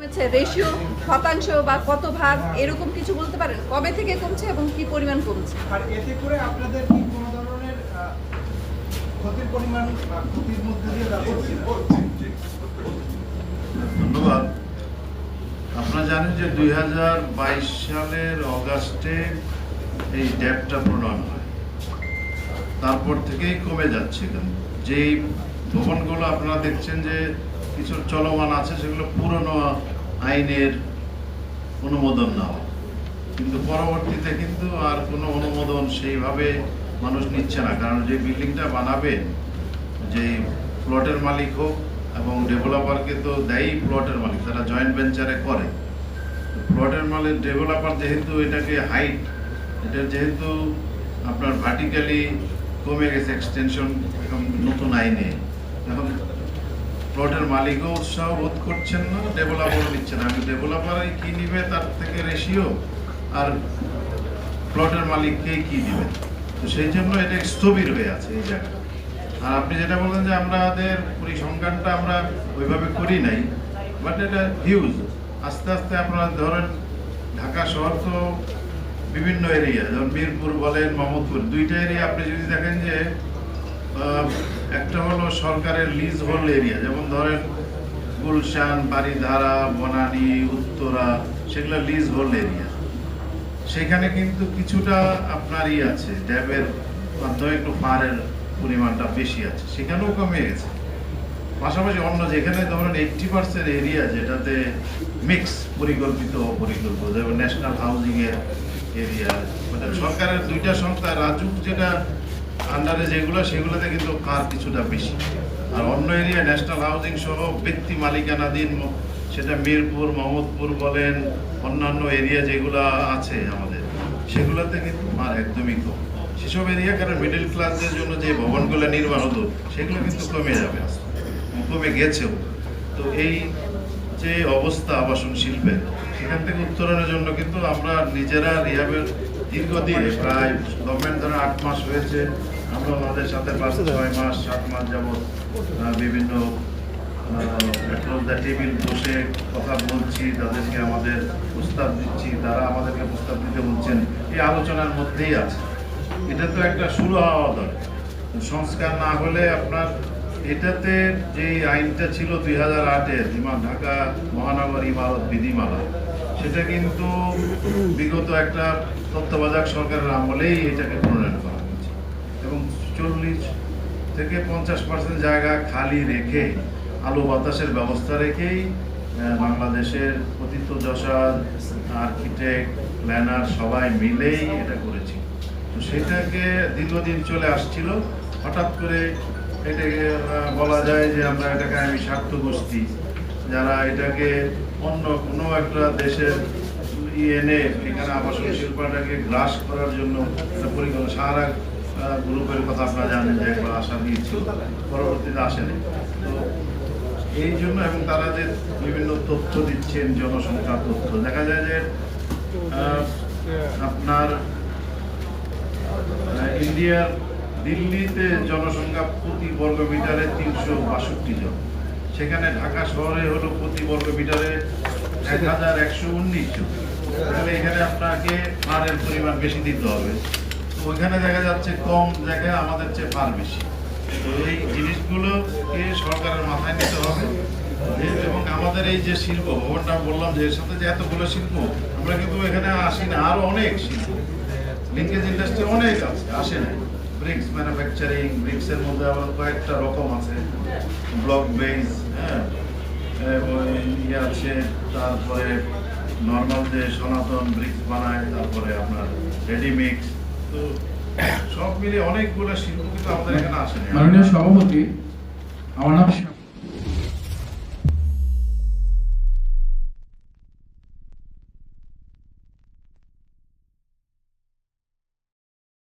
কমেছে রেশিও শতাংশ বা কত ভাগ এরকম কিছু বলতে পারেন? কবে থেকে কমছে এবং কি পরিমাণ কমছে? আর এতে করে আপনাদের কি কোনো ধরনের ক্ষতির পরিমাণ ক্ষতির মধ্যে দিয়ে ধন্যবাদ। আপনারা জানেন যে দুই হাজার বাইশ সালের অগাস্টে এই ড্যাবটা প্রণয়ন হয়। তারপর থেকেই কমে যাচ্ছে যেই ভবনগুলো আপনারা দেখছেন যে কিছু চলমান আছে, সেগুলো পুরনো আইনের অনুমোদন নেওয়া কিন্তু পরবর্তীতে কিন্তু আর কোনো অনুমোদন সেইভাবে মানুষ নিচ্ছে না। কারণ যে বিল্ডিংটা বানাবেন যে প্লটের মালিক হোক এবং ডেভেলপারকে তো দেয়ই প্লটের মালিক, তারা জয়েন্ট ভেঞ্চারে করে। প্লটের মালিক ডেভেলপার যেহেতু এটাকে হাইট, এটা যেহেতু আপনার ভার্টিক্যালি কমে গেছে, এক্সটেনশন, এখন নতুন আইনে। এখন প্লটের মালিকও উৎসাহ বোধ করছেন না ডেভেলপারও নিচ্ছে না। আমি ডেভেলপারে কি নিবে তার থেকে রেশিও আর প্লটের মালিককে কি দিবে? তো সেই জন্য এটা স্থবির হয়ে আছে এই জায়গাটা। আর আপনি যেটা বললেন যে আমাদের পরিসংখ্যানটা আমরা ওইভাবে করি নাই বাট এটা হিউজ আস্তে আস্তে আপনারা ধরেন ঢাকা শহর তো বিভিন্ন এরিয়া যেমন মিরপুর বলেন, মোহাম্মদপুর, দুইটা এরিয়া আপনি যদি দেখেন যে একটা হলো সরকারের লিজ হোল্ড এরিয়া, যেমন ধরেন গুলশান বাড়িধারা বনানী, উত্তরা, সেগুলো লিজ হোল এরিয়া। সেখানে কিন্তু কিছুটা আপনার ই আছে ড্যাবের মাধ্যমে একটু পাহাড়ের পরিমাণটা বেশি আছে, সেখানেও কমে গেছে। পাশাপাশি অন্য যেখানে ধরেন এইটটি পার্সেন্ট এরিয়া যেটাতে মিক্স পরিকল্পিত অপরিকল্পিত, যেমন ন্যাশনাল হাউজিংয়ের এরিয়া মানে সরকারের দুইটা সংস্থা, রাজুক যেটা আন্ডারে যেগুলো, সেগুলোতে কিন্তু কার কিছুটা বেশি আর অন্য এরিয়া, ন্যাশনাল হাউজিং সহ ব্যক্তি মালিকানাধীন সেটা মিরপুর, মোহাম্মদপুর বলেন, অন্যান্য এরিয়া যেগুলো আছে আমাদের, সেগুলোতে কিন্তু মার একদমই কম সেসব এরিয়া কারণ মিডল ক্লাসদের জন্য যে ভবনগুলো নির্মাণ হতো, সেগুলো কিন্তু কমে যাবে। কমে গেছেও তো এই যে অবস্থা আবাসন শিল্পের, সেখান থেকে উত্তরণের জন্য কিন্তু আমরা নিজেরা রিহাবের দীর্ঘদিন প্রায় গভর্নমেন্ট ধরে আট মাস হয়েছে। আমরা ওনাদের সাথে পাঁচ ছয় মাস সাত মাস আহ, বিভিন্ন টেবিল বসে কথা বলছি তাদেরকে আমাদের প্রস্তাব দিচ্ছি তারা আমাদেরকে প্রস্তাব দিতে বলছেন। এই আলোচনার মধ্যেই আছে। এটা তো একটা শুরু হওয়া দরকার। সংস্কার না হলে আপনার এটাতে যে আইনটা ছিল দুই হাজার আটের ঢাকা মহানগর ইমারত বিধিমালা, সেটা কিন্তু বিগত একটা তত্ত্বাবধায়ক সরকারের আমলেই এটাকে প্রণয়ন করা হয়েছে। এবং চল্লিশ থেকে পঞ্চাশ পার্সেন্ট জায়গা খালি রেখে, আলো বাতাসের ব্যবস্থা রেখেই বাংলাদেশের পতিত যশাদ আর্কিটেক্ট প্ল্যানার সবাই মিলেই এটা করেছি। তো সেটাকে দীর্ঘদিন চলে আসছিল। হঠাৎ করে এটাকে বলা যায় যে আমরা এটাকে আমি স্বার্থ গোষ্ঠী। যারা এটাকে অন্য কোনো একটা দেশের ই এনে এখানে আবাসন শিল্পটাকে গ্রাস করার জন্য পরিকল্পনা, সারা গ্রুপের কথা আপনারা জানেন যে একবার আশা দিয়েছিল পরবর্তীতে আসেনি। তো এই জন্য এবং তারা যে বিভিন্ন তথ্য দিচ্ছেন, জনসংখ্যার তথ্য, দেখা যায় যে আপনার ইন্ডিয়ার দিল্লিতে জনসংখ্যা প্রতি বর্গ মিটারে তিনশো বাষট্টি জন। সেখানে ঢাকা শহরে হলো প্রতি বর্গ মিটারে এক হাজার একশো উনিশ জন। তাহলে এখানে আপনাকে ফারের পরিমাণ বেশি দিতে হবে। তো ওইখানে দেখা যাচ্ছে কম জায়গায় আমাদের চেয়ে ফার বেশি। তো এই জিনিসগুলোকে সরকারের মাথায় নিতে হবে। এবং আমাদের এই যে শিল্প, ভবনটা বললাম যে এর সাথে যে এতগুলো শিল্প, আমরা কিন্তু এখানে আসি না। আরও অনেক শিল্প। লিঙ্কেজ ইন্ডাস্ট্রি অনেক আছে, আসে না। ব্রিক্স ম্যানুফ্যাকচারিং ব্রিক্সের মধ্যে আবার কয়েকটা রকম আছে। ব্লক বেস হ্যাঁ? ইয়ে আছে, তারপরে নর্মাল যে সনাতন ব্রিক্স বানায়, তারপরে আপনার রেডিমিক্স তো সব মিলিয়ে অনেকগুলো শিল্প কিন্তু আমাদের এখানে আসে মাননীয় সভাপতি, আমার নাম